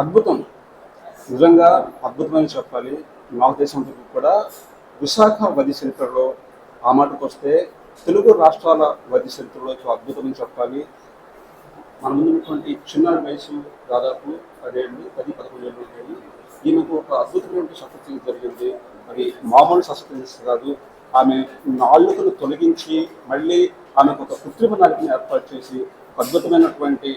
అద్భుతం. నిజంగా అద్భుతమని చెప్పాలి. నాకు దేశంతో కూడా విశాఖ వది చరిత్రలో ఆ మాటకు వస్తే తెలుగు రాష్ట్రాల వైద్య చరిత్రలో అద్భుతమని చెప్పాలి. మన ముందు ఉన్నటువంటి చిన్నారి వయసు దాదాపు పదేళ్ళు పది పదకొండు ఏళ్ళు ఉండేది. ఈమెకు ఒక అద్భుతమైన శస్త్రచికిత్స జరిగింది. అది మామూలు శస్త్రచికిత్స కాదు ఆమె నాలుకను తొలగించి మళ్ళీ ఆమెకు ఒక కృత్రిమ నాలుకను ఏర్పాటు చేసి అద్భుతమైనటువంటి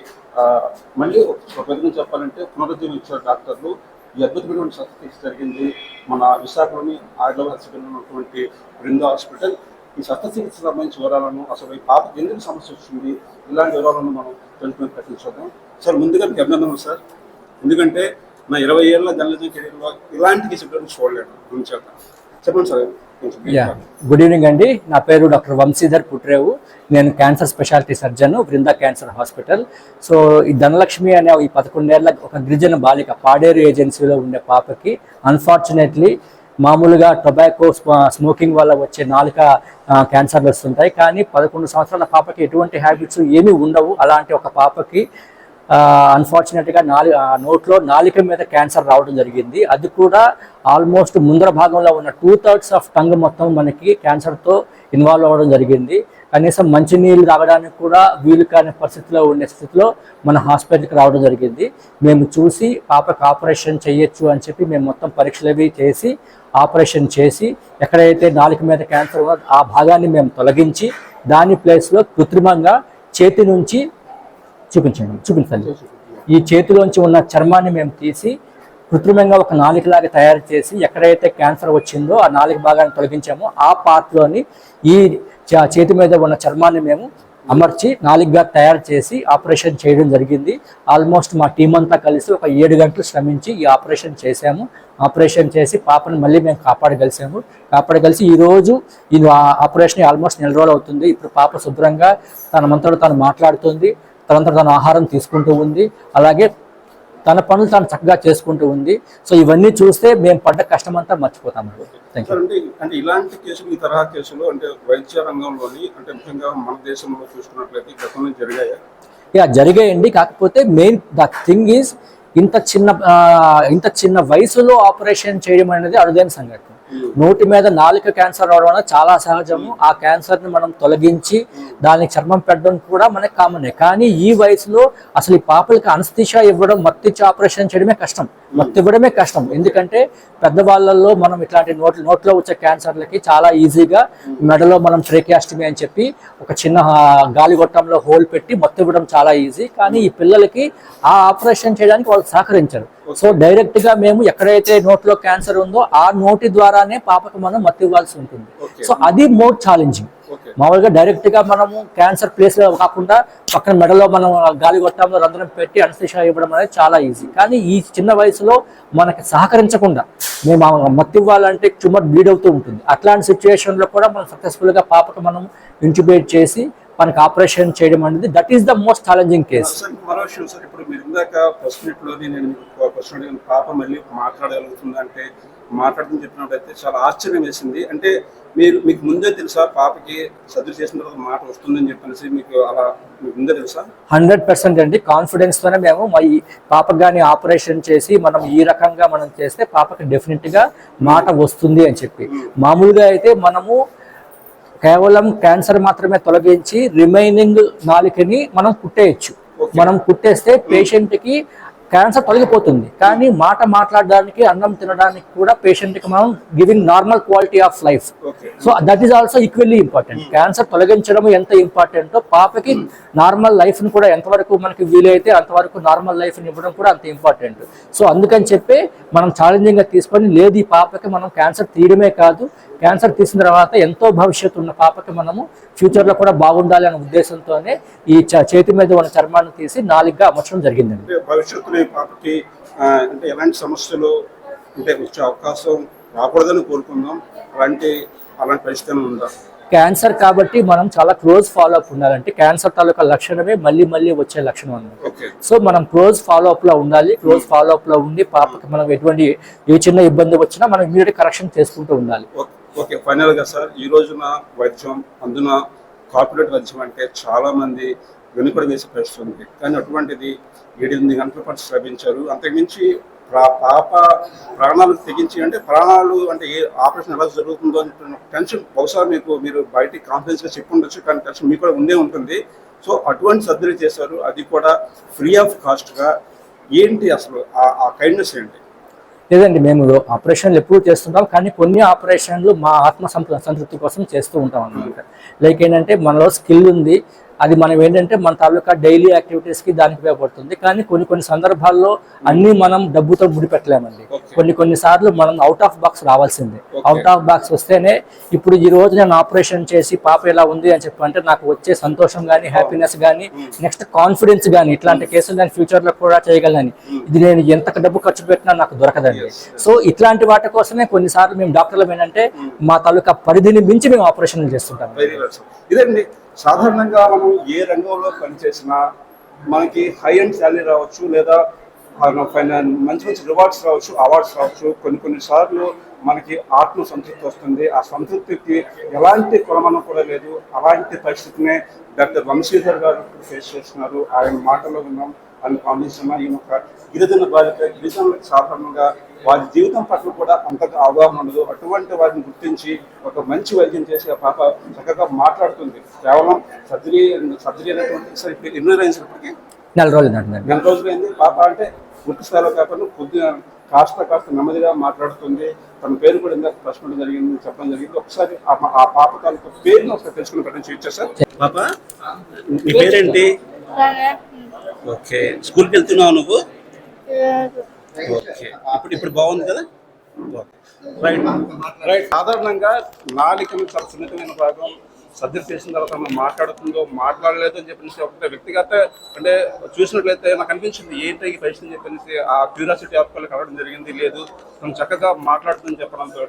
మళ్ళీ ఒక విధంగా చెప్పాలంటే పునరుద్ధరణ డాక్టర్లు. ఈ అద్భుతమైనటువంటి శస్త్రచికిత్స జరిగింది. మన విశాఖలోని ఆర్డవ హాస్పిటల్ ఉన్నటువంటి బృంద హాస్పిటల్. ఈ శస్త్రచికిత్స సంబంధించి వివరాలను అసలు ఈ పాపకి ఎందుకు సమస్య వచ్చింది ఇలాంటి వివరాలను మనం తెలుసుకునే ప్రయత్నం సార్ ముందుగా మీకు అభినందనలు సార్. ఎందుకంటే నా ఇరవై ఏళ్ళ జర్నలిజం కెరీర్లో ఇలాంటి కేసు చూడలేదు. చూడలేను గురించి చెప్పండి సార్. యా. గుడ్ ఈవినింగ్ అండి. నా పేరు డాక్టర్ వంశీధర్ పుట్రేవు. నేను cancer speciality surgeon Brunda cancer hospital. So ఈ ధనలక్ష్మి అనే ఈ పదకొండేళ్ళ ఒక గిరిజన బాలిక పాడేరు ఏజెన్సీలో ఉండే పాపకి అన్ఫార్చునేట్లీ మామూలుగా టొబాకో స్మోకింగ్ వల్ల వచ్చే నాలుక క్యాన్సర్లు వస్తుంటాయి. కానీ పదకొండు సంవత్సరాల పాపకి ఎటువంటి హ్యాబిట్స్ ఏమీ ఉండవు. అలాంటి ఒక పాపకి అన్ఫార్చునేట్గా నాలి నోట్లో నాలిక మీద క్యాన్సర్ రావడం జరిగింది. అది కూడా ఆల్మోస్ట్ ముందర భాగంలో ఉన్న టూ థర్డ్స్ ఆఫ్ టంగ్ మొత్తం మనకి క్యాన్సర్తో ఇన్వాల్వ్ అవ్వడం జరిగింది. కనీసం మంచినీళ్ళు తాగడానికి కూడా వీలు కాని పరిస్థితిలో ఉండే స్థితిలో మన హాస్పిటల్కి రావడం జరిగింది. మేము చూసి పాపకు ఆపరేషన్ చేయొచ్చు అని చెప్పి మేము మొత్తం పరీక్షలు అవి చేసి ఆపరేషన్ చేసి ఎక్కడైతే నాలుక మీద క్యాన్సర్ ఆ భాగాన్ని మేము తొలగించి దాని ప్లేస్లో కృత్రిమంగా చేతి నుంచి చూపించండి చూపించండి. ఈ చేతిలోంచి ఉన్న చర్మాన్ని మేము తీసి కృత్రిమంగా ఒక నాలికలాగా తయారు చేసి ఎక్కడైతే క్యాన్సర్ వచ్చిందో ఆ నాలిక భాగాన్ని తొలగించామో. ఆ పార్ట్లోని ఈ చేతి మీద ఉన్న చర్మాన్ని మేము అమర్చి నాలుగుగా తయారు చేసి ఆపరేషన్ చేయడం జరిగింది. ఆల్మోస్ట్ మా టీం అంతా కలిసి ఒక ఏడు గంటలు శ్రమించి ఈ ఆపరేషన్ చేశాము. ఆపరేషన్ చేసి పాపను మళ్ళీ మేము కాపాడగలిసాము. కాపాడగలిసి ఈరోజు రోజు ఈ ఆ- ఆపరేషన్ ఆల్మోస్ట్ నెల రోజులు అవుతుంది. ఇప్పుడు పాప శుభ్రంగా తన మంతలో తను మాట్లాడుతుంది. తనంతట తన ఆహారం తీసుకుంటూ ఉంది. అలాగే తన పనులు తాను చక్కగా చేసుకుంటూ ఉంది. సో ఇవన్నీ చూస్తే మేము పడ్డ కష్టం అంతా సార్ అంటే ఇలాంటి కేసులు ఈ తరహా కేసులు అంటే వైద్య రంగంలోని అంటే ముఖ్యంగా మన దేశంలో చూసుకున్నట్లయితే గతంలో జరిగాయా? యా జరిగాయండి. కాకపోతే మెయిన్ ద థింగ్ ఈజ్ ఇంత చిన్న ఇంత చిన్న వయసులో ఆపరేషన్ చేయడం అనేది అరుదైన సంఘటన. నోటి మీద నాలుక క్యాన్సర్ రావడం అనేది చాలా సహజము. ఆ క్యాన్సర్ని మనం తొలగించి దానికి చర్మం పెట్టడం కూడా మనకి కామనే. కానీ ఈ వయసులో అసలు ఈ పాపలకి అనస్థిషా ఇవ్వడం మత్తిచ్చి ఆపరేషన్ చేయడమే కష్టం. మత్తు ఇవ్వడమే కష్టం. ఎందుకంటే పెద్దవాళ్ళల్లో మనం ఇట్లాంటి నోట్ నోట్లో వచ్చే క్యాన్సర్లకి చాలా ఈజీగా మెడలో మనం ట్రేకియాస్టమీ అని చెప్పి ఒక చిన్న గాలి గాలిగొట్టంలో హోల్ పెట్టి మత్తు ఇవ్వడం చాలా ఈజీ. కానీ ఈ పిల్లలకి ఆ ఆపరేషన్ చేయడానికి వాళ్ళు సహకరించారు. సో డైరెక్ట్గా మేము ఎక్కడైతే నోట్లో క్యాన్సర్ ఉందో ఆ నోటి ద్వారానే పాపకు మనం మత్తు ఇవ్వాల్సి ఉంటుంది. సో అది మోర్ ఛాలెంజింగ్ మామూలుగా డైరెక్ట్గా మనము క్యాన్సర్ ప్లేస్లో కాకుండా పక్కన మెడలో మనం గాలి గొట్టంలో రంధ్రం పెట్టి అనస్థిషా ఇవ్వడం అనేది చాలా ఈజీ కానీ ఈ చిన్న వయసులో మనకి సహకరించకుండా మేము మత్తు ఇవ్వాలంటే ట్యూమర్ బ్లీడ్ అవుతూ ఉంటుంది. అట్లాంటి సిచ్యువేషన్లో కూడా మనం సక్సెస్ఫుల్గా పాపకు మనం ఇంక్యుబేట్ చేసి మనకి ఆపరేషన్ చేయడం అనేది that is the most challenging case మరో విషయం సార్ ఇప్పుడు మీరు ఇందాక ఫస్ట్ నేను ఫస్ట్ పాప మళ్ళీ మాట్లాడగలుగుతుంది అంటే మాట్లాడుతుంది చెప్పినట్టయితే చాలా ఆశ్చర్యం వేసింది. అంటే మీరు మీకు ముందే తెలుసా పాపకి సర్జరీ చేసిన తర్వాత మాట వస్తుందని చెప్పేసి మీకు అలా మీకు ముందే తెలుసా? హండ్రెడ్ పర్సెంట్ అండి. కాన్ఫిడెన్స్ తోనే మేము మా ఈ పాపకు కానీ ఆపరేషన్ చేసి మనం ఈ రకంగా మనం చేస్తే పాపకి డెఫినెట్గా మాట వస్తుంది అని చెప్పి. మామూలుగా అయితే మనము కేవలం క్యాన్సర్ మాత్రమే తొలగించి రిమైనింగ్ నాలుకని మనం కుట్టేయచ్చు. మనం కుట్టేస్తే పేషెంట్కి క్యాన్సర్ తొలగిపోతుంది. కానీ మాట మాట్లాడడానికి అన్నం తినడానికి కూడా పేషెంట్కి మనం giving normal quality of life so that is also equally important cancer తొలగించడం ఎంత ఇంపార్టెంటో పాపకి నార్మల్ లైఫ్ని కూడా ఎంతవరకు మనకి వీలైతే అంతవరకు నార్మల్ లైఫ్ని ఇవ్వడం కూడా అంత ఇంపార్టెంట్ సో అందుకని చెప్పి మనం ఛాలెంజింగ్గా తీసుకొని లేదు ఈ పాపకి మనం క్యాన్సర్ తీయడమే కాదు క్యాన్సర్ తీసిన తర్వాత ఎంతో భవిష్యత్తు ఉన్న పాపకి మనము ఫ్యూచర్లో కూడా బాగుండాలి అనే ఉద్దేశంతోనే ఈ చేతి మీద ఉన్న చర్మాన్ని తీసి నాలుగుగా అమర్చడం జరిగిందండి భవిష్యత్తులో ఈ పాపకి అంటే ఎలాంటి సమస్యలు అంటే వచ్చే అవకాశం రాకూడదని కోరుకుందాం. అలాంటి అలాంటి పరిస్థితి ఉందా? క్యాన్సర్ కాబట్టి మనం చాలా క్లోజ్ ఫాలో అప్ ఉండాలంటే క్యాన్సర్ తాలూకా లక్షణమే మళ్ళీ మళ్ళీ వచ్చే లక్షణం అన్నమాట. ఓకే. సో మనం క్లోజ్ ఫాలో అప్లో ఉండాలి క్లోజ్ ఫాలో అప్లో ఉండి పాపకి మనం ఎటువంటి ఏ చిన్న ఇబ్బంది వచ్చినా మనం ఇమీడియట్ కరెక్షన్ చేసుకుంటూ ఉండాలి. ఓకే ఫైనల్గా సార్ ఈ రోజున వైద్యం అందున కార్పొరేట్ వైద్యం అంటే చాలా మంది వెనుకడు వేసి ప్రశ్నిస్తుంది. కానీ అటువంటిది ఏడెనిమిది గంటల పాటు శ్రమించారు. అంతకుమించి పాప ప్రాణాలు తెగించి అంటే ప్రాణాలు అంటే ఏ ఆపరేషన్ ఎలా జరుగుతుందో అని టెన్షన్. బహుశా మీకు మీరు బయటికి కాన్ఫిడెన్స్గా చెప్పి ఉండొచ్చు కానీ టెన్షన్ మీకు కూడా ఉండే ఉంటుంది. సో అటువంటి సర్జరీ చేశారు. అది కూడా ఫ్రీ ఆఫ్ కాస్ట్గా ఏంటి అసలు ఆ కైండ్నెస్ ఏంటి? లేదండి మేము ఆపరేషన్లు ఎప్పుడు చేస్తుంటాం కానీ కొన్ని ఆపరేషన్లు మా ఆత్మ సంతృప్తి కోసం చేస్తూ ఉంటాం అనమాట లైక్ ఏంటంటే మనలో స్కిల్ ఉంది అది మనం ఏంటంటే మన తాలూకా డైలీ యాక్టివిటీస్కి దానికి ఉపయోగపడుతుంది. కానీ కొన్ని కొన్ని సందర్భాల్లో అన్నీ మనం డబ్బుతో ముడిపెట్టలేమండి. కొన్ని కొన్ని సార్లు మనం అవుట్ ఆఫ్ బాక్స్ రావాల్సిందే. అవుట్ ఆఫ్ బాక్స్ వస్తేనే ఇప్పుడు ఈ రోజు నేను ఆపరేషన్ చేసి పాప ఎలా ఉంది అని చెప్పంటే నాకు వచ్చే సంతోషం కానీ హ్యాపీనెస్ కానీ నెక్స్ట్ కాన్ఫిడెన్స్ కానీ ఇట్లాంటి కేసులు నేను ఫ్యూచర్లో కూడా చేయగలని. ఇది నేను ఎంత డబ్బు ఖర్చు పెట్టినా నాకు దొరకదండి. సో ఇట్లాంటి వాటి కోసమే కొన్నిసార్లు మేము డాక్టర్లు ఏంటంటే మా తాలూకా పరిధిని మించి మేము ఆపరేషన్లు చేస్తుంటాం ఇదండి సాధారణంగా మనం ఏ రంగంలో పనిచేసినా మనకి హై అండ్ శాలరీ రావచ్చు లేదా ఫైనా- మంచి మంచి రివార్డ్స్ రావచ్చు అవార్డ్స్ రావచ్చు. కొన్ని కొన్ని సార్లు మనకి ఆత్మ సంతృప్తి వస్తుంది. ఆ సంతృప్తికి ఎలాంటి కొలమనం కూడా లేదు. అలాంటి పరిస్థితినే డాక్టర్ వంశీధర్ గారు ఫేస్ చేస్తున్నారు. ఆయన మాటల్లో విన్నాం. ఆయన కాంబినేషన్ ఈయన ఒక గిరిజన బాలిక గిరిజనులకు సాధారణంగా వారి జీవితం పట్ల కూడా అంతగా అవగాహన ఉండదు. అటువంటి వారిని గుర్తించి ఒక మంచి వైద్యం చేసి ఆ పాప చక్కగా మాట్లాడుతుంది. కేవలం సర్జరీ సర్జరీ అనేటువంటి సార్ ఎన్ని అయినప్పటికీ నెల రోజులు నెల రోజులైంది. పాప అంటే పూర్తి స్థాయిలో కాకుండా కొద్దిగా కాస్త కాస్త నెమ్మదిగా మాట్లాడుతుంది. తన పేరు కూడా ఇందాక ప్రశ్న జరిగింది చెప్పడం జరిగింది. ఒకసారి ఆ పాప తాలూకు పేరుని ఒకసారి తెలుసుకుని ప్రయత్నం చేయొచ్చా సార్? పాప? నీ పేరేంటి? ఓకే. స్కూల్కి వెళ్తున్నావు నువ్వు? ఓకే. ఇప్పుడు ఇప్పుడు బాగుంది కదా? రైట్ రైట్ సాధారణంగా నాలుకను చాలా సున్నితమైన భాగం సర్జరీ చేసిన తర్వాత మనం మాట్లాడుతుందో మాట్లాడలేదు అని చెప్పేసి ఒక వ్యక్తిగత అంటే చూసినట్లయితే నాకు అనిపించింది ఏంటి ఈ పరిస్థితి అని చెప్పేసి ఆ క్యూరియాసిటీ ఆఫ్ కలవడం జరిగింది లేదు. తను చక్కగా మాట్లాడుతుందని చెప్పడంతో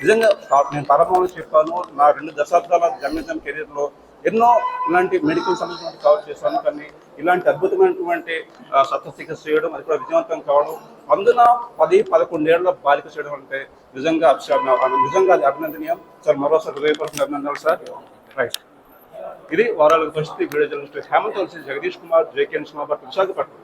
నిజంగా నేను పరమాణు చెప్పాను నా రెండు దశాబ్దాల జర్నలిజం కెరీర్లో ఎన్నో ఇలాంటి మెడికల్ సంబంధించిన కవర్ చేశాను. కానీ ఇలాంటి అద్భుతమైనటువంటి శస్త్రచికిత్స చేయడం అది కూడా విజయవంతం కావడం అందున పది పదకొండేళ్ళ బాలిక చేయడం అంటే నిజంగా అభిషేకం నిజంగా అది అభినందనీయం. సార్ మరోసారి హృదయపూర్వక అభినందనలు సార్. రైట్. ఇది వారాలకు పరిస్థితి video journalist Hemanth Jagadeesh Kumar JK Visakhapatnam.